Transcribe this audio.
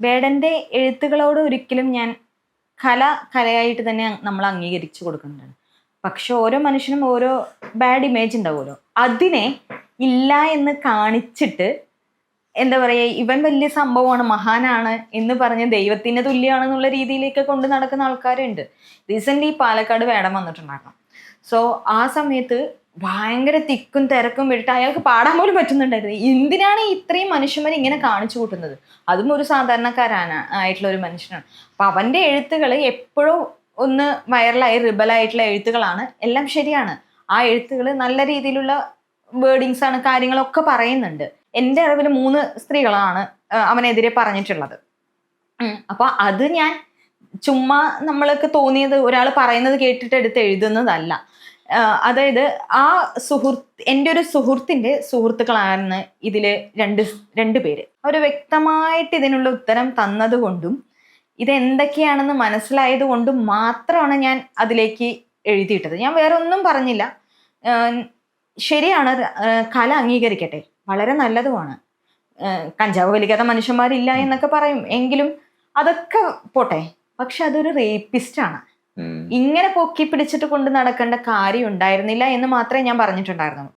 വേടന്റെ എഴുത്തുകളോട് ഒരിക്കലും ഞാൻ കല കലയായിട്ട് തന്നെ നമ്മൾ അംഗീകരിച്ചു കൊടുക്കുന്നുണ്ട് പക്ഷെ ഓരോ മനുഷ്യനും ഓരോ ബാഡ് ഇമേജ് ഉണ്ടാവുമല്ലോ. അതിനെ ഇല്ല എന്ന് കാണിച്ചിട്ട് എന്താ പറയുക ഇവൻ വലിയ സംഭവമാണ് മഹാനാണ് എന്ന് പറഞ്ഞ് ദൈവത്തിന് തുല്യമാണെന്നുള്ള രീതിയിലേക്ക് കൊണ്ട് നടക്കുന്ന ആൾക്കാരുണ്ട്. റീസെന്റ് ഈ പാലക്കാട് വേടം വന്നിട്ടുണ്ടായിരുന്നു. സോ ആ സമയത്ത് ഭയങ്കര തിക്കും തിരക്കും വിട്ടിട്ട് അയാൾക്ക് പാടാൻ പോലും പറ്റുന്നുണ്ടായിരുന്നു എന്തിനാണ് ഇത്രയും മനുഷ്യന്മാർ ഇങ്ങനെ കാണിച്ചു കൂട്ടുന്നത്? അതും ഒരു സാധാരണക്കാരാണ് ആയിട്ടുള്ള ഒരു മനുഷ്യനാണ്. അപ്പൊ അവന്റെ എഴുത്തുകൾ എപ്പോഴും ഒന്ന് വൈറലായി റിബലായിട്ടുള്ള എഴുത്തുകളാണ്. എല്ലാം ശരിയാണ്. ആ എഴുത്തുകൾ നല്ല രീതിയിലുള്ള വേർഡിങ്സ് ആണ് കാര്യങ്ങളൊക്കെ പറയുന്നുണ്ട്. എന്റെ അറിവിൽ മൂന്ന് സ്ത്രീകളാണ് അവനെതിരെ പറഞ്ഞിട്ടുള്ളത്. അപ്പൊ അത് ഞാൻ ചുമ്മാ നമ്മൾക്ക് തോന്നിയത് ഒരാൾ പറയുന്നത് കേട്ടിട്ട് എടുത്ത് എഴുതുന്നതല്ല. അതായത് ആ സുഹൃത്ത് എന്റെ ഒരു സുഹൃത്തിന്റെ സുഹൃത്തുക്കളാണ് ഇതിൽ രണ്ട് രണ്ട് പേര്. അവർ വ്യക്തമായിട്ട് ഇതിനുള്ള ഉത്തരം തന്നതുകൊണ്ടും ഇതെന്തൊക്കെയാണെന്ന് മനസ്സിലായത് കൊണ്ടും മാത്രമാണ് ഞാൻ അതിലേക്ക് എഴുതിയിട്ടത്. ഞാൻ വേറെ ഒന്നും പറഞ്ഞില്ല ശരിയാണ് കല അംഗീകരിക്കട്ടെ. വളരെ നല്ലതുമാണ്. കഞ്ചാവ് വലിക്കാത്ത മനുഷ്യന്മാരില്ല എന്നൊക്കെ പറയും. എങ്കിലും അതൊക്കെ പോട്ടെ. പക്ഷെ അതൊരു റേപ്പിസ്റ്റാണ്. ഇങ്ങനെ പൊക്കി പിടിച്ചിട്ട് കൊണ്ട് നടക്കേണ്ട കാര്യം ഉണ്ടായിരുന്നില്ല എന്ന് മാത്രമേ ഞാൻ പറഞ്ഞിട്ടുണ്ടായിരുന്നുള്ളൂ.